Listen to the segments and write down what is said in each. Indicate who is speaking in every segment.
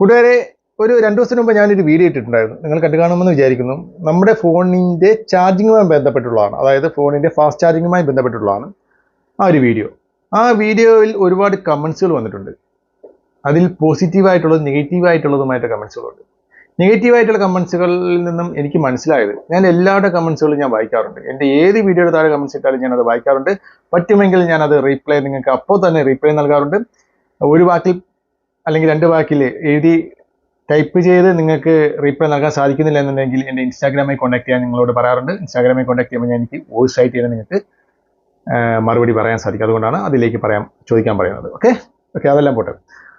Speaker 1: കൂട്ടുകാരെ ഒരു രണ്ടു ദിവസത്തിന് മുമ്പ് ഞാനൊരു വീഡിയോ ഇട്ടിട്ടുണ്ടായിരുന്നു. നിങ്ങൾ കണ്ടു കാണുമെന്ന് വിചാരിക്കുന്നു. നമ്മുടെ ഫോണിന്റെ ചാർജിങ്ങുമായി ബന്ധപ്പെട്ടുള്ളതാണ്. അതായത് ഫോണിന്റെ ഫാസ്റ്റ് ചാർജിങ്ങുമായി ബന്ധപ്പെട്ടുള്ളതാണ് ആ ഒരു വീഡിയോ ആ വീഡിയോയിൽ ഒരുപാട് കമൻസുകൾ വന്നിട്ടുണ്ട്. അതിൽ പോസിറ്റീവായിട്ടുള്ളതും നെഗറ്റീവായിട്ടുള്ളതുമായിട്ട് കമൻസുകളുണ്ട് നെഗറ്റീവായിട്ടുള്ള കമൻസുകളിൽ നിന്നും എനിക്ക് മനസ്സിലായത് ഞാൻ എല്ലാവരുടെ കമൻസുകളും ഞാൻ വായിക്കാറുണ്ട്. എന്റെ ഏത് വീഡിയോയുടെ താഴെ കമൻസ് ഇട്ടാലും ഞാനത് വായിക്കാറുണ്ട്. പറ്റുമെങ്കിൽ ഞാനത് റീപ്ലൈ നിങ്ങൾക്ക് അപ്പോൾ തന്നെ റീപ്ലൈ നൽകാറുണ്ട്. ഒരു വാക്കിൽ അല്ലെങ്കിൽ രണ്ട് വാക്കിൽ എഴുതി ടൈപ്പ് ചെയ്ത് നിങ്ങൾക്ക് റീപ്ലൈ നൽകാൻ സാധിക്കുന്നില്ല എന്നുണ്ടെങ്കിൽ എന്റെ ഇൻസ്റ്റാഗ്രാമായി കോൺടാക്ട് ചെയ്യാൻ നിങ്ങളോട് പറയാറുണ്ട്. ഇൻസ്റ്റാഗ്രാമായി കോൺടാക്ട് ചെയ്യുമ്പോൾ ഞാൻ എനിക്ക് വോയിസ് ആയിട്ട് ചെയ്ത് നിങ്ങൾക്ക് മറുപടി പറയാൻ സാധിക്കും. അതുകൊണ്ടാണ് അതിലേക്ക് പറയാൻ ചോദിക്കാൻ പറയുന്നത്. ഓക്കെ ഓക്കെ അതെല്ലാം പോട്ടെ.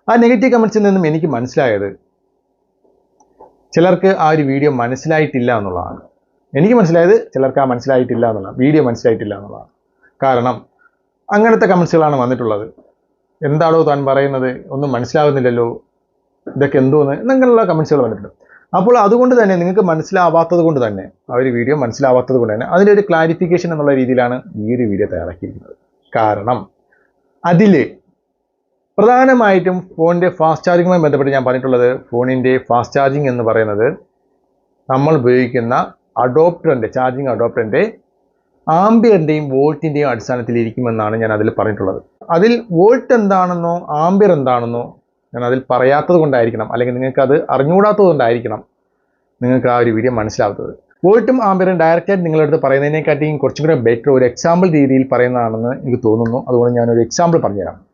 Speaker 1: ആ നെഗറ്റീവ് കമൻസിൽ നിന്നും എനിക്ക് മനസ്സിലായത് ചിലർക്ക് ആ ഒരു വീഡിയോ മനസ്സിലായിട്ടില്ല എന്നുള്ളതാണ്. എനിക്ക് മനസ്സിലായത് ചിലർക്ക് ആ മനസ്സിലായിട്ടില്ല എന്നുള്ളതാണ്. വീഡിയോ മനസ്സിലായിട്ടില്ല എന്നുള്ളതാണ്. കാരണം അങ്ങനത്തെ കമൻസുകളാണ് വന്നിട്ടുള്ളത്. എന്താണോ താൻ പറയുന്നത് ഒന്നും മനസ്സിലാകുന്നില്ലല്ലോ ഇതൊക്കെ എന്തോന്ന് എന്നങ്ങനെയുള്ള കമൻസുകൾ വന്നിട്ടുണ്ട്. അപ്പോൾ അതുകൊണ്ട് തന്നെ നിങ്ങൾക്ക് മനസ്സിലാവാത്തത് കൊണ്ട് തന്നെ ആ ഒരു വീഡിയോ മനസ്സിലാവാത്തത് കൊണ്ട് തന്നെ അതിന്റെ ഒരു ക്ലാരിഫിക്കേഷൻ എന്നുള്ള രീതിയിലാണ് ഈ ഒരു വീഡിയോ തയ്യാറാക്കിയിരിക്കുന്നത്. കാരണം അതിൽ പ്രധാനമായിട്ടും ഫോണിന്റെ ഫാസ്റ്റ് ചാർജിങ്ങുമായി ബന്ധപ്പെട്ട് ഞാൻ പറഞ്ഞിട്ടുള്ളത് ഫോണിന്റെ ഫാസ്റ്റ് ചാർജിങ് എന്ന് പറയുന്നത് നമ്മൾ ഉപയോഗിക്കുന്ന അഡോപ്റ്ററിന്റെ ചാർജിങ് അഡോപ്റ്ററിന്റെ ആംബിയറിന്റെയും വോൾട്ടിന്റെയും അടിസ്ഥാനത്തിൽ ഇരിക്കുമെന്നാണ് ഞാൻ അതിൽ പറഞ്ഞിട്ടുള്ളത്. അതിൽ വോൾട്ട് എന്താണെന്നോ ആംബിയർ എന്താണെന്നോ ഞാൻ അതിൽ പറയാത്തത് കൊണ്ടായിരിക്കണം. അല്ലെങ്കിൽ നിങ്ങൾക്ക് അത് അറിഞ്ഞുകൂടാത്തത് കൊണ്ടായിരിക്കണം നിങ്ങൾക്ക് ആ ഒരു വീഡിയോ മനസ്സിലാവുന്നത്. വോൾട്ടും ആംബിയറും ഡയറക്റ്റായിട്ട് നിങ്ങളുടെ അടുത്ത് പറയുന്നതിനെക്കാട്ടിയും കുറച്ചും കൂടെ ബെറ്റർ ഒരു എക്സാമ്പിൾ രീതിയിൽ പറയുന്നതാണെന്ന് എനിക്ക് തോന്നുന്നു. അതുകൊണ്ട് ഞാനൊരു എക്സാമ്പിൾ പറഞ്ഞുതരാം.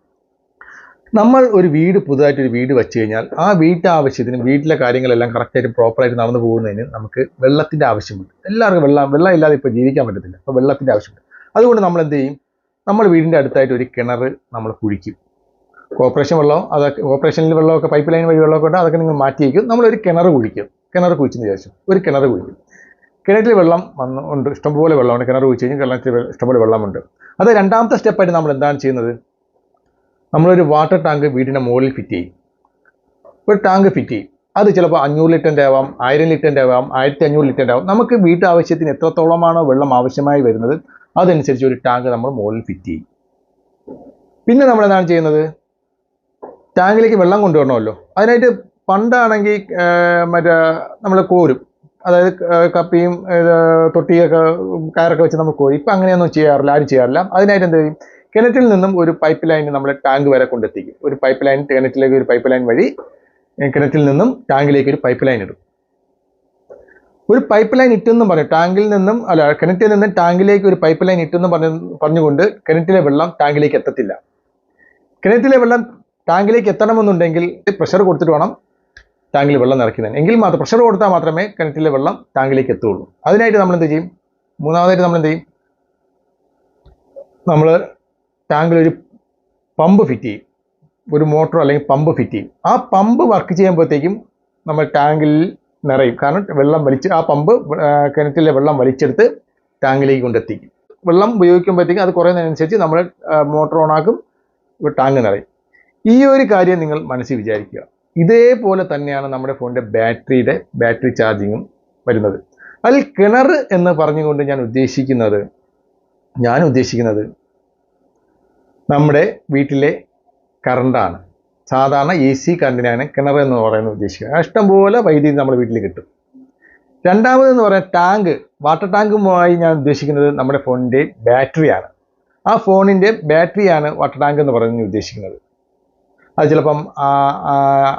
Speaker 1: നമ്മൾ ഒരു വീട് പുതുതായിട്ട് ഒരു വീട് വെച്ച് കഴിഞ്ഞാൽ ആ വീട്ടിന്റെ ആവശ്യത്തിന് വീട്ടിലെ കാര്യങ്ങളെല്ലാം കറക്റ്റായിട്ട് പ്രോപ്പറായിട്ട് നടന്നു പോകുന്നതിന് നമുക്ക് വെള്ളത്തിന്റെ ആവശ്യമുണ്ട്. എല്ലാവർക്കും വെള്ളം വെള്ളം ഇല്ലാതെ ഇപ്പോൾ ജീവിക്കാൻ പറ്റത്തില്ല. അപ്പോൾ വെള്ളത്തിന്റെ ആവശ്യമുണ്ട്. അതുകൊണ്ട് നമ്മൾ എന്ത് ചെയ്യും? നമ്മൾ വീടിന്റെ അടുത്തായിട്ട് ഒരു കിണർ നമ്മൾ കുഴിക്കും. കോർപ്പറേഷൻ വെള്ളമോ അതൊക്കെ കോർപ്പറേഷനിൽ വെള്ളമൊക്കെ പൈപ്പ് ലൈൻ വഴി വെള്ളമൊക്കെ ഉണ്ട്? അതൊക്കെ നിങ്ങൾ മാറ്റി വയ്ക്കും. നമ്മളൊരു കിണർ കുഴിക്കും. കിണർ കുഴിച്ചെന്ന് വിചാരിച്ചു ഒരു കിണർ കുഴിക്കും. കിണറ്റിൽ വെള്ളം വന്ന് ഉണ്ട്. ഇഷ്ടംപോലെ വെള്ളമുണ്ട്. കിണർ കുഴിച്ച് കഴിഞ്ഞാൽ കിണറ്റിൽ ഇഷ്ടംപോലെ വെള്ളമുണ്ട്. അത് രണ്ടാമത്തെ സ്റ്റെപ്പായിട്ട് നമ്മൾ എന്താണ് ചെയ്യുന്നത്? നമ്മളൊരു വാട്ടർ ടാങ്ക് വീടിന്റെ മുകളിൽ ഫിറ്റ് ചെയ്യും. ഒരു ടാങ്ക് ഫിറ്റ് ചെയ്യും. അത് ചിലപ്പോൾ അഞ്ഞൂറ് ലിറ്ററിന്റെ ആവാം ആയിരം ലിറ്ററിന്റെ ആവാം ആയിരത്തി അഞ്ഞൂറ് ലിറ്ററിന്റെ ആവാം. നമുക്ക് വീട്ടാവശ്യത്തിന് എത്രത്തോളമാണോ വെള്ളം ആവശ്യമായി വരുന്നത്? അതനുസരിച്ച് ഒരു ടാങ്ക് നമ്മൾ മുകളിൽ ഫിറ്റ് ചെയ്യും. പിന്നെ നമ്മൾ എന്താണ് ചെയ്യുന്നത്? ടാങ്കിലേക്ക് വെള്ളം കൊണ്ടുവരണമല്ലോ. അതിനായിട്ട് പണ്ടാണെങ്കിൽ മറ്റേ നമ്മൾ കോരും. അതായത് കപ്പിയും തൊട്ടിയൊക്കെ കയറൊക്കെ വെച്ച് നമ്മൾ കോരും. ഇപ്പം അങ്ങനെയൊന്നും ചെയ്യാറില്ല ആരും ചെയ്യാറില്ല. അതിനായിട്ട് എന്ത് ചെയ്യും? കിണറ്റിൽ നിന്നും ഒരു പൈപ്പ് ലൈൻ നമ്മൾ ടാങ്ക് വരെ കൊണ്ടെത്തിക്കും. ഒരു പൈപ്പ് ലൈൻ കിണറ്റിലേക്ക് ഒരു പൈപ്പ് ലൈൻ വഴി കിണറ്റിൽ നിന്നും ടാങ്കിലേക്ക് ഒരു പൈപ്പ് ലൈൻ ഇടും. ഒരു പൈപ്പ് ലൈൻ ഇട്ടെന്നും പറഞ്ഞു ടാങ്കിൽ നിന്നും അല്ല കിണറ്റിൽ നിന്നും ടാങ്കിലേക്ക് ഒരു പൈപ്പ് ലൈൻ ഇട്ടെന്നും പറഞ്ഞു പറഞ്ഞുകൊണ്ട് കിണറ്റിലെ വെള്ളം ടാങ്കിലേക്ക് എത്തത്തില്ല. കിണറ്റിലെ വെള്ളം ടാങ്കിലേക്ക് എത്തണമെന്നുണ്ടെങ്കിൽ പ്രഷർ കൊടുത്തിട്ട് വേണം ടാങ്കിൽ വെള്ളം നിറയ്ക്കുന്നതിന്. എങ്കിൽ മാത്രം പ്രഷർ കൊടുത്താൽ മാത്രമേ കിണറ്റിലെ വെള്ളം ടാങ്കിലേക്ക് എത്തുകയുള്ളൂ. അതിനായിട്ട് നമ്മൾ എന്ത് ചെയ്യും? മൂന്നാമതായിട്ട് നമ്മൾ എന്ത് ചെയ്യും? നമ്മൾ ടാങ്കിൽ ഒരു പമ്പ് ഫിറ്റ് ചെയ്യും. ഒരു മോട്ടറോ അല്ലെങ്കിൽ പമ്പ് ഫിറ്റ് ചെയ്യും. ആ പമ്പ് വർക്ക് ചെയ്യുമ്പോഴത്തേക്കും നമ്മൾ ടാങ്കിൽ നിറയും. കാരണം വെള്ളം വലിച്ച് ആ പമ്പ് കിണറ്റിലെ വെള്ളം വലിച്ചെടുത്ത് ടാങ്കിലേക്ക് കൊണ്ടെത്തിക്കും. വെള്ളം ഉപയോഗിക്കുമ്പോഴത്തേക്കും അത് കുറയുന്നതിനനുസരിച്ച് നമ്മൾ മോട്ടർ ഓണാക്കും ടാങ്ക് നിറയും. ഈ ഒരു കാര്യം നിങ്ങൾ മനസ്സിൽ വിചാരിക്കുക. ഇതേപോലെ തന്നെയാണ് നമ്മുടെ ഫോണിന്റെ ബാറ്ററിയുടെ ബാറ്ററി ചാർജിങ്ങും വരുന്നത്. അതിൽ കിണർ എന്ന് പറഞ്ഞുകൊണ്ട് ഞാൻ ഉദ്ദേശിക്കുന്നത് ഞാൻ ഉദ്ദേശിക്കുന്നത് നമ്മുടെ വീട്ടിലെ കറണ്ടാണ്. സാധാരണ എ സി കറണ്ടിനാണ് കിണർ എന്ന് പറയുന്നത് ഉദ്ദേശിക്കുന്നത് ഇഷ്ടംപോലെ വൈദ്യുതി നമ്മുടെ വീട്ടിൽ കിട്ടും. രണ്ടാമതെന്ന് പറയാൻ ടാങ്ക്. വാട്ടർ ടാങ്കുമായി ഞാൻ ഉദ്ദേശിക്കുന്നത് നമ്മുടെ ഫോണിന്റെ ബാറ്ററിയാണ്. ആ ഫോണിന്റെ ബാറ്ററിയാണ് വാട്ടർ ടാങ്ക് എന്ന് പറഞ്ഞ് ഉദ്ദേശിക്കുന്നത്. അത് ചിലപ്പം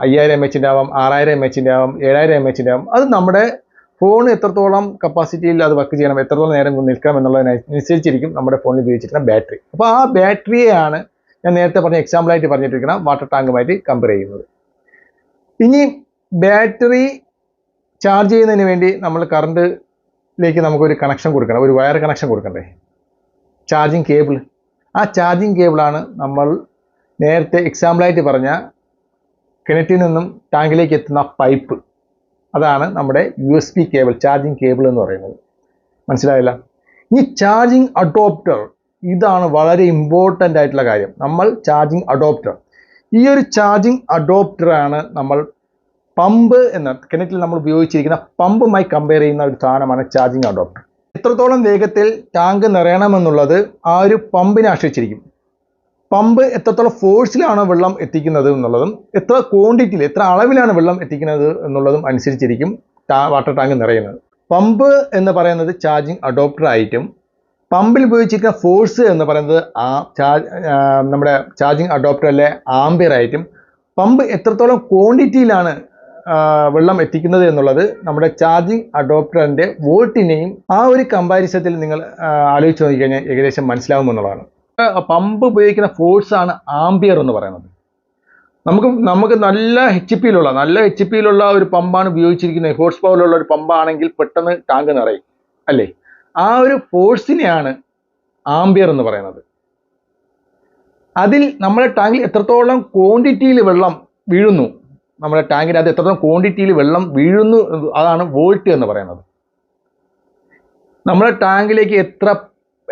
Speaker 1: അയ്യായിരം എം എച്ചിന്റെ ആവാം ആറായിരം എം എച്ചിന്റെ ആവാം ഏഴായിരം എം എച്ചിന്റെ ആവാം. അത് നമ്മുടെ ഫോൺ എത്രത്തോളം കപ്പാസിറ്റിയിൽ അത് വർക്ക് ചെയ്യണം എത്രത്തോളം നേരം നിൽക്കണം എന്നുള്ളതിനനുസരിച്ചിരിക്കും നമ്മുടെ ഫോണിൽ ഉപയോഗിച്ചിരിക്കുന്ന ബാറ്ററി. അപ്പോൾ ആ ബാറ്ററിയെയാണ് ഞാൻ നേരത്തെ പറഞ്ഞ എക്സാമ്പിളായിട്ട് പറഞ്ഞിട്ടിരിക്കുന്ന വാട്ടർ ടാങ്കുമായിട്ട് കമ്പയർ ചെയ്യുന്നത്. ഇനി ബാറ്ററി ചാർജ് ചെയ്യുന്നതിന് വേണ്ടി നമ്മൾ കറണ്ടിലേക്ക് നമുക്കൊരു കണക്ഷൻ കൊടുക്കണം ഒരു വയർ കണക്ഷൻ കൊടുക്കണ്ടേ? ചാർജിങ് കേബിൾ ആ ചാർജിങ് കേബിളാണ് നമ്മൾ നേരത്തെ എക്സാമ്പിളായിട്ട് പറഞ്ഞ കിണറ്റിൽ നിന്നും ടാങ്കിലേക്ക് എത്തുന്ന പൈപ്പ് അതാണ് നമ്മുടെ U S B cable charging cable എന്ന് പറയുന്നത്. മനസ്സിലായില്ല? ഇനി ചാർജിങ് അഡോപ്റ്റർ ഇതാണ് വളരെ ഇമ്പോർട്ടന്റ് ആയിട്ടുള്ള കാര്യം. നമ്മൾ ചാർജിങ് അഡോപ്റ്റർ ഈ ഒരു ചാർജിങ് അഡോപ്റ്ററാണ് നമ്മൾ പമ്പ് എന്ന കിണറ്റിൽ നമ്മൾ ഉപയോഗിച്ചിരിക്കുന്ന പമ്പുമായി കമ്പയർ ചെയ്യുന്ന ഒരു സാധനമാണ് ചാർജിങ് അഡോപ്റ്റർ എത്രത്തോളം വേഗത്തിൽ ടാങ്ക് നിറയണമെന്നുള്ളത് ആ ഒരു പമ്പിനെ ആശ്രയിച്ചിരിക്കും. പമ്പ് എത്രത്തോളം ഫോഴ്സിലാണ് വെള്ളം എത്തിക്കുന്നത് എന്നുള്ളതും എത്ര ക്വാണ്ടിറ്റിയിൽ എത്ര അളവിലാണ് വെള്ളം എത്തിക്കുന്നത് എന്നുള്ളതും അനുസരിച്ചിരിക്കും വാട്ടർ ടാങ്ക് നിറയുന്നത്. പമ്പ് എന്ന് പറയുന്നത് ചാർജിങ് അഡോപ്റ്റർ ആയിട്ടും പമ്പിൽ ഉപയോഗിച്ചിരിക്കുന്ന ഫോഴ്സ് എന്ന് പറയുന്നത് ആ ചാർജ് നമ്മുടെ ചാർജിങ് അഡോപ്റ്റർ അല്ലെ ആംബിയർ ആയിട്ടും പമ്പ് എത്രത്തോളം ക്വാണ്ടിറ്റിയിലാണ് വെള്ളം എത്തിക്കുന്നത് എന്നുള്ളത് നമ്മുടെ ചാർജിങ് അഡോപ്റ്ററിന്റെ വോൾട്ടിനെയും ആ ഒരു കമ്പാരിസത്തിൽ നിങ്ങൾ ആലോചിച്ച് നോക്കിക്കഴിഞ്ഞാൽ ഏകദേശം മനസ്സിലാവുമെന്നുള്ളതാണ് പമ്പ് ഉപയോഗിക്കുന്ന ഫോഴ്സ് ആണ് ആംബിയർ എന്ന് പറയുന്നത്. നമുക്ക് നമുക്ക് നല്ല എച്ച് പിയിലുള്ള നല്ല എച്ച് പിയിലുള്ള ഒരു പമ്പാണ് ഉപയോഗിച്ചിരിക്കുന്നത്. ഹോഴ്സ് പവറിലുള്ള ഒരു പമ്പാണെങ്കിൽ പെട്ടെന്ന് ടാങ്ക് നിറയും അല്ലേ? ആ ഒരു ഫോഴ്സിനെയാണ് ആംബിയർ എന്ന് പറയുന്നത്. അതിൽ നമ്മുടെ ടാങ്കിൽ എത്രത്തോളം ക്വാണ്ടിറ്റിയിൽ വെള്ളം വീഴുന്നു നമ്മുടെ ടാങ്കിൽ അത് എത്രത്തോളം ക്വാണ്ടിറ്റിയിൽ വെള്ളം വീഴുന്നു അതാണ് വോൾട്ട് എന്ന് പറയുന്നത്. നമ്മുടെ ടാങ്കിലേക്ക് എത്ര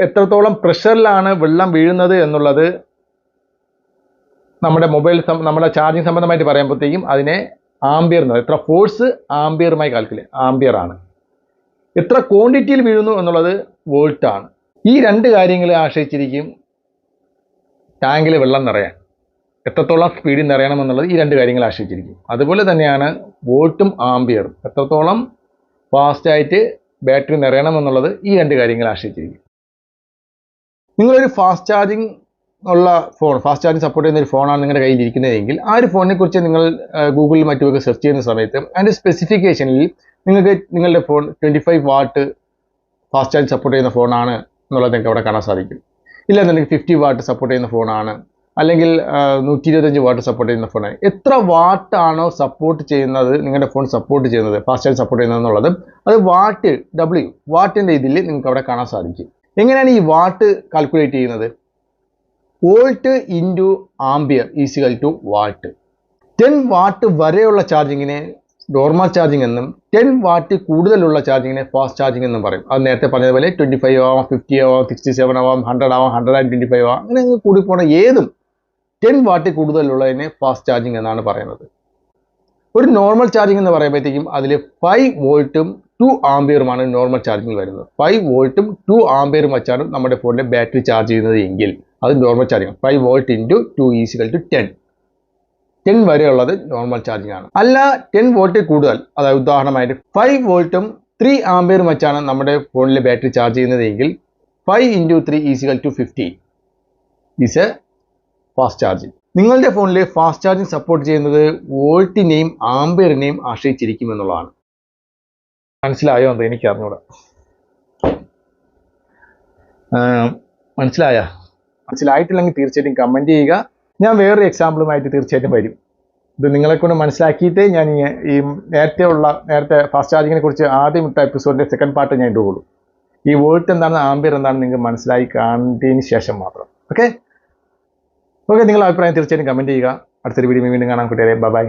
Speaker 1: എത്രത്തോളം പ്രഷറിലാണ് വെള്ളം വീഴുന്നത് എന്നുള്ളത് നമ്മുടെ മൊബൈൽ നമ്മുടെ ചാർജിങ് സംബന്ധമായിട്ട് പറയുമ്പോഴത്തേക്കും അതിനെ ആംബിയർ എന്ന് പറയും. എത്ര ഫോഴ്സ് ആംബിയറുമായി കാൽക്കുലേ ആംബിയർ ആണ്. എത്ര ക്വാണ്ടിറ്റിയിൽ വീഴുന്നു എന്നുള്ളത് വോൾട്ടാണ് ഈ രണ്ട് കാര്യങ്ങളെ ആശ്രയിച്ചിരിക്കും ടാങ്കിൽ വെള്ളം നിറയാൻ. എത്രത്തോളം സ്പീഡിൽ നിറയണം എന്നുള്ളത് ഈ രണ്ട് കാര്യങ്ങളെ ആശ്രയിച്ചിരിക്കും. അതുപോലെ തന്നെയാണ് വോൾട്ടും ആംബിയറും. എത്രത്തോളം ഫാസ്റ്റായിട്ട് ബാറ്ററി നിറയണം എന്നുള്ളത് ഈ രണ്ട് കാര്യങ്ങളെ ആശ്രയിച്ചിരിക്കും. നിങ്ങളൊരു ഫാസ്റ്റ് ചാർജിങ് ഉള്ള ഫോൺ ഫാസ്റ്റ് ചാർജിങ് സപ്പോർട്ട് ചെയ്യുന്ന ഒരു ഫോണാണ് നിങ്ങളുടെ കയ്യിൽ ഇരിക്കുന്നതെങ്കിൽ ആ ഒരു ഫോണിനെ കുറിച്ച് നിങ്ങൾ ഗൂഗിളിൽ മറ്റുമൊക്കെ സെർച്ച് ചെയ്യുന്ന സമയത്ത് അതിന്റെ സ്പെസിഫിക്കേഷനിൽ നിങ്ങൾക്ക് നിങ്ങളുടെ phone twenty five watt fast charge support ചെയ്യുന്ന ഫോണാണ് എന്നുള്ളത് നിങ്ങൾക്ക് അവിടെ കാണാൻ സാധിക്കും. ഇല്ലെന്നുണ്ടെങ്കിൽ ഫിഫ്റ്റി വാട്ട് സപ്പോർട്ട് ചെയ്യുന്ന ഫോണാണ് അല്ലെങ്കിൽ നൂറ്റി ഇരുപത്തഞ്ച് വാട്ട് സപ്പോർട്ട് ചെയ്യുന്ന ഫോണാണ് എത്ര വാട്ടാണോ സപ്പോർട്ട് ചെയ്യുന്നത് നിങ്ങളുടെ ഫോൺ സപ്പോർട്ട് ചെയ്യുന്നത് ഫാസ്റ്റ് ചാർജ് സപ്പോർട്ട് ചെയ്യുന്നത് എന്നുള്ളത് അത് വാട്ട് ഡബ്ല്യു വാട്ടിന്റെ ഇതിൽ നിങ്ങൾക്ക് അവിടെ കാണാൻ സാധിക്കും. എങ്ങനെയാണ് ഈ വാട്ട് കാൽക്കുലേറ്റ് ചെയ്യുന്നത്? Volt into ampere equal to watt. Ten watt വരെയുള്ള ചാർജിങ്ങിനെ നോർമൽ ചാർജിങ് എന്നും ടെൻ വാട്ട് കൂടുതലുള്ള ചാർജിങ്ങിനെ ഫാസ്റ്റ് ചാർജിങ് എന്നും പറയും. അത് നേരത്തെ പറഞ്ഞതുപോലെ ട്വന്റി ഫൈവ് ആവാം ഫിഫ്റ്റി ആവാം സിക്സ്റ്റി സെവൻ ആവാം ഹൺഡ്രഡ് ആവാം ഹൺഡ്രഡ് ആൻഡ് ട്വന്റി ഫൈവ് ആവാം അങ്ങനെ കൂടി പോണ ഏതും ടെൻ വാട്ട് കൂടുതലുള്ളതിനെ ഫാസ്റ്റ് ചാർജിങ് എന്നാണ് പറയുന്നത്. ഒരു നോർമൽ ചാർജിങ് എന്ന് പറയുമ്പോഴത്തേക്കും അതിൽ ഫൈവ് വോൾട്ടും ടു ആംബിയറുമാണ് നോർമൽ ചാർജിങ്ങിൽ വരുന്നത്. ഫൈവ് വോൾട്ടും ടു ആംബിയറും വെച്ചാണ് നമ്മുടെ ഫോണിലെ ബാറ്ററി ചാർജ് ചെയ്യുന്നത് എങ്കിൽ അത് normal charging five volt into two equal to ten ten വരെയുള്ളത് normal charging ആണ്. അല്ല ടെൻ വോൾട്ടിൽ കൂടുതൽ. അതായത് ഉദാഹരണമായിട്ട് ഫൈവ് വോൾട്ടും ത്രീ ആംബിയറും വെച്ചാണ് നമ്മുടെ ഫോണിലെ ബാറ്ററി ചാർജ് ചെയ്യുന്നത് എങ്കിൽ five into three equal to fifty is a fast charging നിങ്ങളുടെ ഫോണിൽ ഫാസ്റ്റ് ചാർജിങ് സപ്പോർട്ട് ചെയ്യുന്നത് വോൾട്ടിനെയും ആംബിയറിനെയും ആശ്രയിച്ചിരിക്കും എന്നുള്ളതാണ് മനസ്സിലായോ എന്താ എനിക്ക് അറിഞ്ഞൂടാ. മനസ്സിലായ? മനസ്സിലായിട്ടില്ലെങ്കിൽ തീർച്ചയായിട്ടും കമന്റ് ചെയ്യുക. ഞാൻ വേറൊരു എക്സാമ്പിളുമായിട്ട് തീർച്ചയായിട്ടും വരും. ഇത് നിങ്ങളെ കൊണ്ട് മനസ്സിലാക്കിയിട്ടേ ഞാൻ ഈ നേരത്തെ ഉള്ള നേരത്തെ ഫസ്റ്റ് ചാർജിങ്ങിനെ കുറിച്ച് ആദ്യം ഇട്ട എപ്പിസോഡിന്റെ സെക്കൻഡ് പാർട്ട് ഞാൻ ഇടുകയുള്ളൂ. ഈ വോൾട്ട് എന്താണ് ആംബിയർ എന്താണെന്ന് നിങ്ങൾക്ക് മനസ്സിലായി കണ്ടതിന് ശേഷം മാത്രം. ഓക്കെ ഓക്കെ നിങ്ങളുടെ അഭിപ്രായം തീർച്ചയായിട്ടും കമന്റ് ചെയ്യുക. അടുത്തൊരു വീഡിയോ വീണ്ടും കാണാൻ കുട്ടികളെ. ബൈ